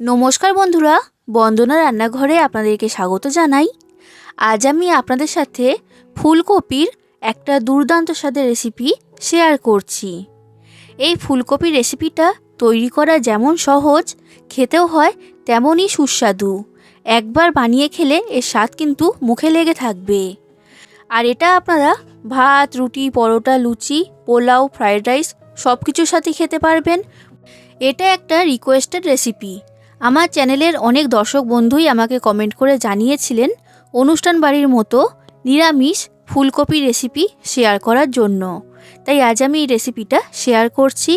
নমস্কার বন্ধুরা, বন্দনা রান্নাঘরে আপনাদেরকে স্বাগত জানাই। আজ আমি আপনাদের সাথে ফুলকপির একটা দুর্দান্ত স্বাদের রেসিপি শেয়ার করছি। এই ফুলকপির রেসিপিটা তৈরি করা যেমন সহজ, খেতেও হয় তেমনই সুস্বাদু। একবার বানিয়ে খেলে এর স্বাদ কিন্তু মুখে লেগে থাকবে। আর এটা আপনারা ভাত, রুটি, পরোটা, লুচি, পোলাও ফ্রায়েড রাইস সব কিছুর সাথে খেতে পারবেন। এটা একটা রিকোয়েস্টেড রেসিপি আমার চ্যানেলের অনেক দর্শক বন্ধুই আমাকে কমেন্ট করে জানিয়েছিলেন অনুষ্ঠান বাড়ির মতো নিরামিষ ফুলকপি রেসিপি শেয়ার করার জন্য। তাই আজ আমি এই রেসিপিটা শেয়ার করছি।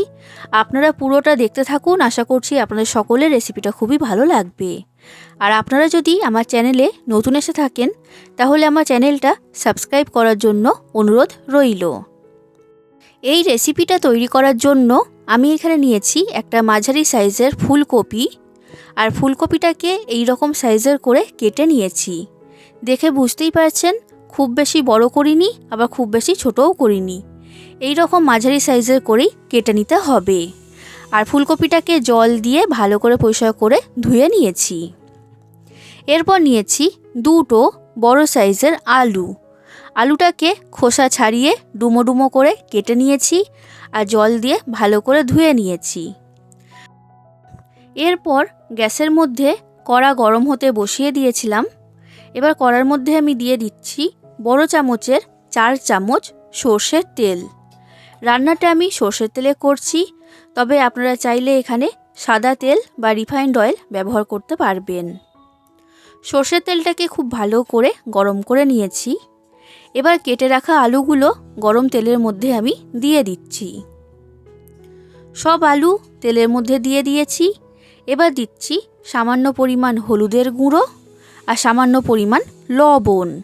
আপনারা পুরোটা দেখতে থাকুন, আশা করছি আপনাদের সকলের রেসিপিটা খুবই ভালো লাগবে। আর আপনারা যদি আমার চ্যানেলে নতুন এসে থাকেন, তাহলে আমার চ্যানেলটা সাবস্ক্রাইব করার জন্য অনুরোধ রইল। এই রেসিপিটা তৈরি করার জন্য আমি এখানে নিয়েছি একটা মাঝারি সাইজের ফুলকপি। আর ফুলকপিটাকে এই রকম সাইজের করে কেটে নিয়েছি। দেখে বুঝতেই পারছেন, খুব বেশি বড় করিনি, আবার খুব বেশি ছোটও করিনি। এই রকম মাঝারি সাইজের করেই কেটে নিতে হবে। আর ফুলকপিটাকে জল দিয়ে ভালো করে পরিষ্কার করে ধুয়ে নিয়েছি। এরপর নিয়েছি দুটো বড় সাইজের আলু। আলুটাকে খোসা ছাড়িয়ে ডুমো ডুমো করে কেটে নিয়েছি আর জল দিয়ে ভালো করে ধুয়ে নিয়েছি। এরপর গ্যাসের মধ্যে কড়া গরম হতে বসিয়ে দিয়েছিলাম। এবার কড়ার মধ্যে আমি দিয়ে দিচ্ছি বড় চামচের চার চামচ সর্ষের তেল। রান্নাটা আমি সর্ষের তেলে করছি, তবে আপনারা চাইলে এখানে সাদা তেল বা রিফাইন্ড অয়েল ব্যবহার করতে পারবেন। সর্ষের তেলটাকে খুব ভালো করে গরম করে নিয়েছি। এবার কেটে রাখা আলুগুলো গরম তেলের মধ্যে আমি দিয়ে দিচ্ছি। সব আলু তেলের মধ্যে দিয়ে দিয়েছি। এবার দিচ্ছি সামান্য পরিমাণ হলুদের গুঁড়ো আর সামান্য পরিমাণ লবণ।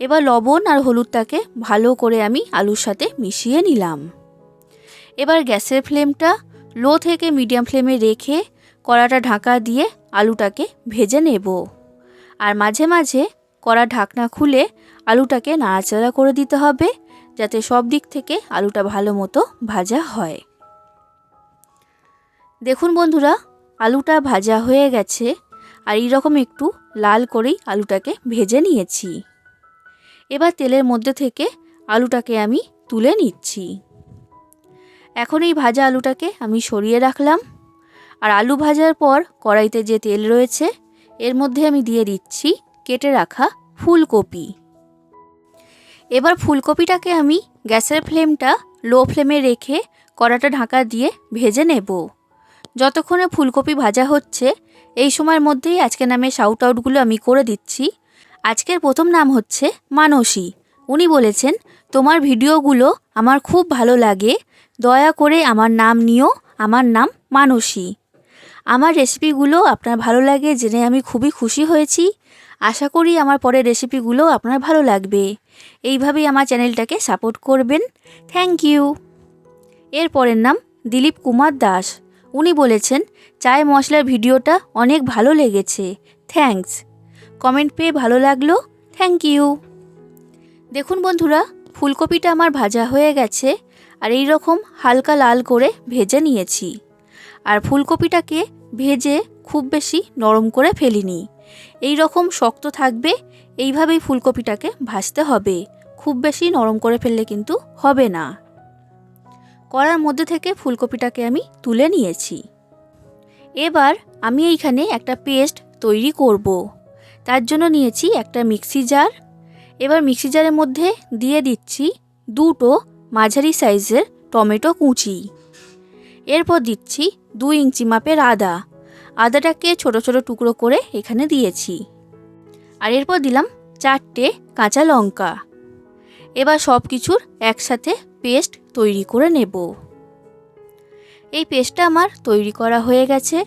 এবার লবণ আর হলুদটাকে ভালো করে আমি আলুর সাথে মিশিয়ে নিলাম। এবার গ্যাসের ফ্লেমটা লো থেকে মিডিয়াম ফ্লেমে রেখে কড়াটা ঢাকা দিয়ে আলুটাকে ভেজে নেব। আর মাঝে মাঝে কড়া ঢাকনা খুলে আলুটাকে নাড়াচাড়া করে দিতে হবে, যাতে সব দিক থেকে আলুটা ভালো মতো ভাজা হয়। দেখুন বন্ধুরা, আলুটা ভাজা হয়ে গেছে আর এইরকম একটু লাল করেই আলুটাকে ভেজে নিয়েছি। এবার তেলের মধ্যে থেকে আলুটাকে আমি তুলে নিচ্ছি। এখন এই ভাজা আলুটাকে আমি সরিয়ে রাখলাম আর আলু ভাজার পর কড়াইতে যে তেল রয়েছে, এর মধ্যে আমি দিয়ে দিচ্ছি কেটে রাখা ফুলকপি। এবার ফুলকপিটাকে আমি গ্যাসের ফ্লেমটা লো ফ্লেমে রেখে কড়াটা ঢাকা দিয়ে ভেজে নেব। যতক্ষণে ফুলকপি ভাজা হচ্ছে, এই সময়ের মধ্যেই আজকে নামে শাউট আউটগুলো আমি করে দিচ্ছি। আজকের প্রথম নাম হচ্ছে মানসী। উনি বলেছেন, তোমার ভিডিওগুলো আমার খুব ভালো লাগে। দয়া করে আমার নাম নিও। আমার নাম মানসী। আমার রেসিপিগুলো আপনার ভালো লাগে জেনে আমি খুবই খুশি হয়েছি। আশা করি আমার পরের রেসিপিগুলো আপনার ভালো লাগবে। এইভাবেই আমার চ্যানেলটাকে সাপোর্ট করবেন। থ্যাংক ইউ এর পরের নাম দিলীপ কুমার দাস। উনি বলেছেন, চায় মশলার ভিডিওটা অনেক ভালো লেগেছে। থ্যাঙ্কস। কমেন্ট পেয়ে ভালো লাগল। Thank you. দেখুন বন্ধুরা, ফুলকপিটা আমার ভাজা হয়ে গেছে আর এই রকম হালকা লাল করে ভেজে নিয়েছি। আর ফুলকপিটাকে ভেজে খুব বেশি নরম করে ফেলিনি। এই রকম শক্ত থাকবে, এইভাবেই ফুলকপিটাকে ভাজতে হবে। খুব বেশি নরম করে ফেললে কিন্তু হবে না। কড়ার মধ্যে থেকে ফুলকপিটাকে আমি তুলে নিয়েছি। এবার আমি এইখানে একটা পেস্ট তৈরি করব। তার জন্য নিয়েছি একটা মিক্সি জার। এবার মিক্সি জারের মধ্যে দিয়ে দিচ্ছি দুটো মাঝারি সাইজের টমেটো কুচি। এরপর দিচ্ছি দুই ইঞ্চি মাপের আদা। আদাটাকে ছোট ছোট টুকরো করে এখানে দিয়েছি। আর এরপর দিলাম চারটে কাঁচা লঙ্কা। এবার সব কিছুর একসাথে পেস্ট তৈরি করে নেব। এই পেস্টটা আমার তৈরি করা হয়ে গেছে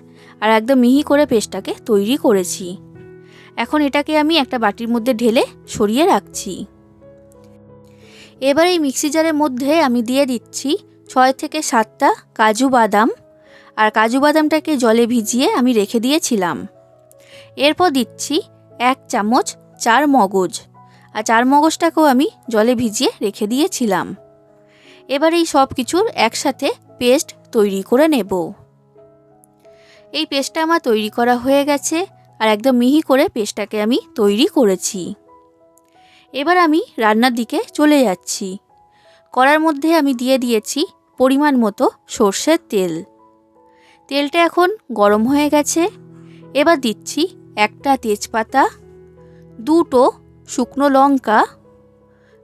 আর একদম মিহি করে পেস্টটাকে তৈরি করেছি। এখন এটাকে আমি একটা বাটির মধ্যে ঢেলে সরিয়ে রাখছি। এবার এই মিক্সি জারের মধ্যে আমি দিয়ে দিচ্ছি ছয় থেকে সাতটা কাজু বাদাম আর কাজু বাদামটাকে জলে ভিজিয়ে আমি রেখে দিয়েছিলাম। এরপর দিচ্ছি এক চামচ চার মগজ। আর চার মগজটাকেও আমি জলে ভিজিয়ে রেখে দিয়েছিলাম। এবার এই সব কিছুর একসাথে পেস্ট তৈরি করে নেব। এই পেস্টটা আমার তৈরি করা হয়ে গেছে আর একদম মিহি করে পেস্টটাকে আমি তৈরি করেছি। এবার আমি রান্নার দিকে চলে যাচ্ছি। কড়ার মধ্যে আমি দিয়ে দিয়েছি পরিমাণ মতো সর্ষের তেল। তেলটা এখন গরম হয়ে গেছে। এবার দিচ্ছি একটা তেজপাতা, দুটো শুকনো লঙ্কা,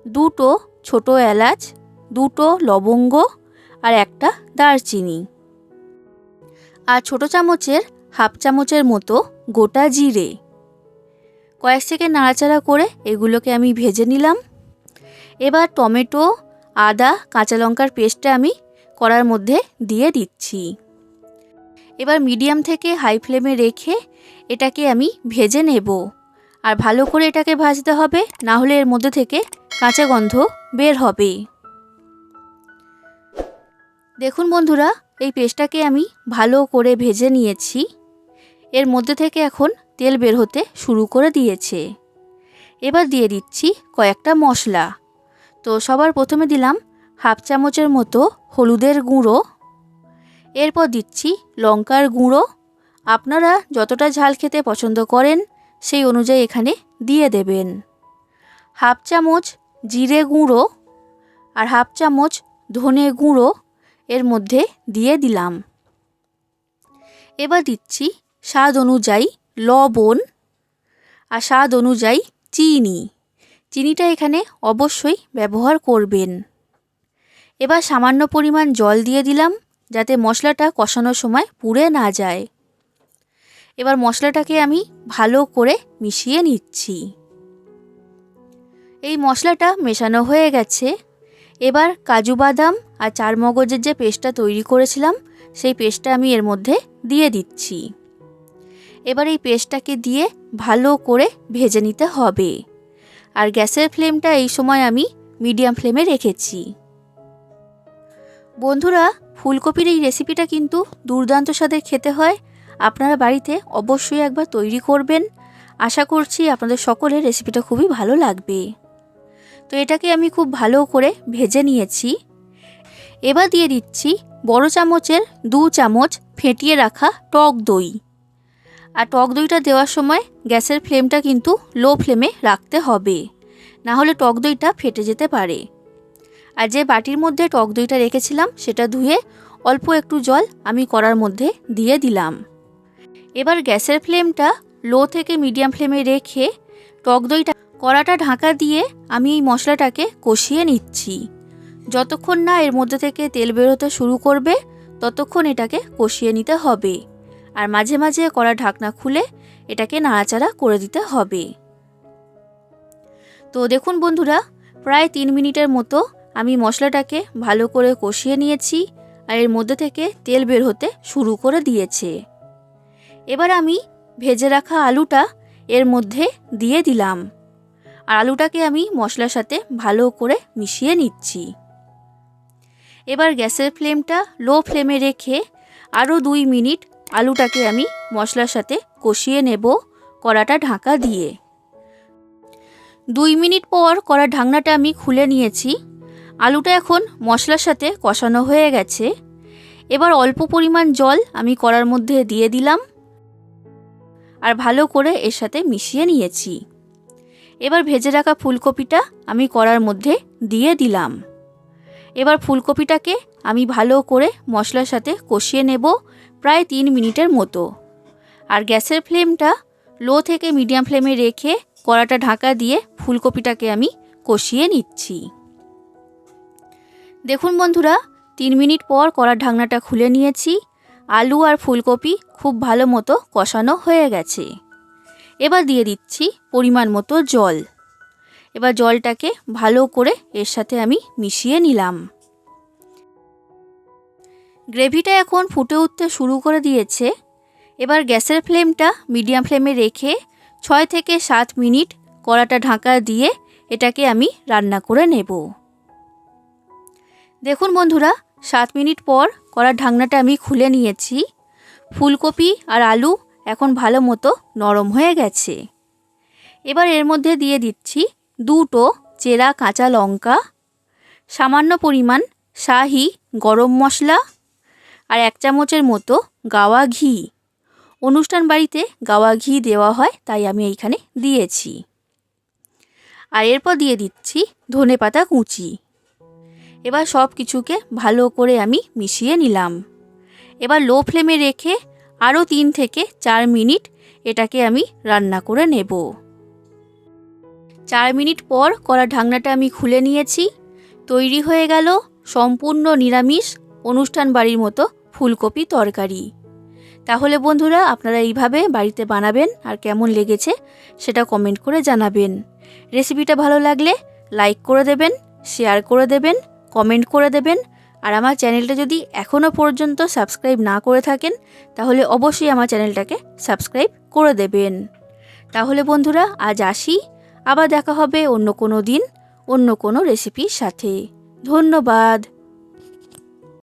দুটো ছোটো এলাচ দুটো লবঙ্গ আর একটা দারচিনি। আর ছোটো চামচের হাফ চামচের মতো গোটা জিরে। কয়েক সেকেন্ড নাড়াচাড়া করে এগুলোকে আমি ভেজে নিলাম। এবার টমেটো, আদা, কাঁচা লঙ্কার পেস্টটা আমি কড়ার মধ্যে দিয়ে দিচ্ছি। এবার মিডিয়াম থেকে হাই ফ্লেমে রেখে এটাকে আমি ভেজে নেব। আর ভালো করে এটাকে ভাজতে হবে না হলে এর মধ্যে থেকে কাঁচা গন্ধ বের হবে। দেখুন বন্ধুরা, এই পেস্টটাকে আমি ভালো করে ভেজে নিয়েছি। এর মধ্যে থেকে এখন তেল বের হতে শুরু করে দিয়েছে। এবার দিয়ে দিচ্ছি কয়েকটা মশলা। তো সবার প্রথমে দিলাম হাফ চামচের মতো হলুদের গুঁড়ো। এরপর দিচ্ছি লঙ্কার গুঁড়ো। আপনারা যতটা ঝাল খেতে পছন্দ করেন, সেই অনুযায়ী এখানে দিয়ে দেবেন। হাফ চামচ জিরে গুঁড়ো আর হাফ চামচ ধনে গুঁড়ো। এর মধ্যে দিয়ে দিলাম। এবার দিচ্ছি স্বাদ অনুযায়ী লবণ আর স্বাদ অনুযায়ী চিনি। চিনিটা এখানে অবশ্যই ব্যবহার করবেন। এবার সামান্য পরিমাণ জল দিয়ে দিলাম যাতে মশলাটা কষানোর সময় পুড়ে না যায়। এবার মশলাটাকে আমি ভালো করে মিশিয়ে নিচ্ছি। এই মশলাটা মেশানো হয়ে গেছে। এবার কাজু বাদাম আর চার মগজের যে পেস্টটা তৈরি করেছিলাম, সেই পেস্টটা আমি এর মধ্যে দিয়ে দিচ্ছি। এবার এই পেস্টটাকে দিয়ে ভালো করে ভেজে নিতে হবে। আর গ্যাসের ফ্লেমটা এই সময় আমি মিডিয়াম ফ্লেমে রেখেছি। বন্ধুরা, ফুলকপির এই রেসিপিটা কিন্তু দুর্দান্ত স্বাদের খেতে হয়। আপনারা বাড়িতে অবশ্যই একবার তৈরি করবেন। আশা করছি আপনাদের সকলের রেসিপিটা খুবই ভালো লাগবে। তো এটাকে আমি খুব ভালো করে ভেজে নিয়েছি। এবার দিয়ে দিচ্ছি বড় চামচের দু চামচ ফেটিয়ে রাখা টক দই। আর টক দইটা দেওয়ার সময় গ্যাসের ফ্লেমটা কিন্তু লো ফ্লেমে রাখতে হবে। না হলে টক দইটা ফেটে যেতে পারে। আর যে বাটির মধ্যে টক দইটা রেখেছিলাম সেটা ধুয়ে অল্প একটু জল আমি কড়ার মধ্যে দিয়ে দিলাম। এবার গ্যাসের ফ্লেমটা লো থেকে মিডিয়াম ফ্লেমে রেখে টক দইটা কড়াটা ঢাকা দিয়ে আমি এই মশলাটাকে কষিয়ে নিচ্ছি। যতক্ষণ না এর মধ্যে থেকে তেল বেরোতে শুরু করবে, ততক্ষণ এটাকে কষিয়ে নিতে হবে। আর মাঝে মাঝে কড়া ঢাকনা খুলে এটাকে নাড়াচাড়া করে দিতে হবে। তো দেখুন বন্ধুরা, প্রায় তিন মিনিটের মতো আমি মশলাটাকে ভালো করে কষিয়ে নিয়েছি আর এর মধ্যে থেকে তেল বের হতে শুরু করে দিয়েছে। এবার আমি ভেজে রাখা আলুটা এর মধ্যে দিয়ে দিলাম। আর আলুটাকে আমি মশলার সাথে ভালো করে মিশিয়ে নিচ্ছি। এবার গ্যাসের ফ্লেমটা লো ফ্লেমে রেখে আরও দুই মিনিট আলুটাকে আমি মশলার সাথে কষিয়ে নেব কড়াটা ঢাকা দিয়ে। দুই মিনিট পর কড়া ঢাকনাটা আমি খুলে নিয়েছি। আলুটা এখন মশলার সাথে কষানো হয়ে গেছে। এবার অল্প পরিমাণ জল আমি কড়ার মধ্যে দিয়ে দিলাম। আর ভালো করে এর সাথে মিশিয়ে নিয়েছি। এবার ভেজে রাখা ফুলকপিটা আমি কড়ার মধ্যে দিয়ে দিলাম। এবার ফুলকপিটাকে আমি ভালো করে মশলার সাথে কষিয়ে নেব প্রায় তিন মিনিটের মতো। আর গ্যাসের ফ্লেমটা লো থেকে মিডিয়াম ফ্লেমে রেখে কড়াটা ঢাকা দিয়ে ফুলকপিটাকে আমি কষিয়ে নিচ্ছি। দেখুন বন্ধুরা, তিন মিনিট পর কড়ার ঢাকনাটা খুলে নিয়েছি। আলু আর ফুলকপি খুব ভালো মতো কষানো হয়ে গেছে। এবার দিয়ে দিচ্ছি পরিমাণ মতো জল। এবার জলটাকে ভালো করে এর সাথে আমি মিশিয়ে নিলাম। গ্রেভিটা এখন ফুটে উঠতে শুরু করে দিয়েছে। এবার গ্যাসের ফ্লেমটা মিডিয়াম ফ্লেমে রেখে ছয় থেকে সাত মিনিট কড়াটা ঢাকা দিয়ে এটাকে আমি রান্না করে নেব। দেখুন বন্ধুরা, সাত মিনিট পর কড়ার ঢাকনাটা আমি খুলে নিয়েছি। ফুলকপি আর আলু এখন ভালো মতো নরম হয়ে গেছে। এবার এর মধ্যে দিয়ে দিচ্ছি দুটো চেরা কাঁচা লঙ্কা, সামান্য পরিমাণ শাহি গরম মশলা আর এক চামচের মতো গাওয়া ঘি। অনুষ্ঠান বাড়িতে গাওয়া ঘি দেওয়া হয়, তাই আমি এইখানে দিয়েছি। আর এরপর দিয়ে দিচ্ছি ধনে পাতা কুচি। এবার সব কিছুকে ভালো করে আমি মিশিয়ে নিলাম। এবার লো ফ্লেমে রেখে আরও তিন থেকে চার মিনিট এটাকে আমি রান্না করে নেব। চার মিনিট পর কড়া ঢাকনাটা আমি খুলে নিয়েছি। তৈরি হয়ে গেল সম্পূর্ণ নিরামিষ অনুষ্ঠান বাড়ির মতো ফুলকপি তরকারি। তাহলে বন্ধুরা, আপনারা এইভাবে বাড়িতে বানাবেন আর কেমন লেগেছে সেটা কমেন্ট করে জানাবেন। রেসিপিটা ভালো লাগলে লাইক করে দেবেন, শেয়ার করে দেবেন, কমেন্ট করে দেবেন আর আমার চ্যানেলটা যদি এখনও পর্যন্ত সাবস্ক্রাইব না করে থাকেন, তাহলে অবশ্যই আমার চ্যানেলটাকে সাবস্ক্রাইব করে দেবেন। তাহলে বন্ধুরা, আজ আসি। আবার দেখা হবে অন্য কোনো দিন, অন্য কোনো রেসিপির সাথে। ধন্যবাদ।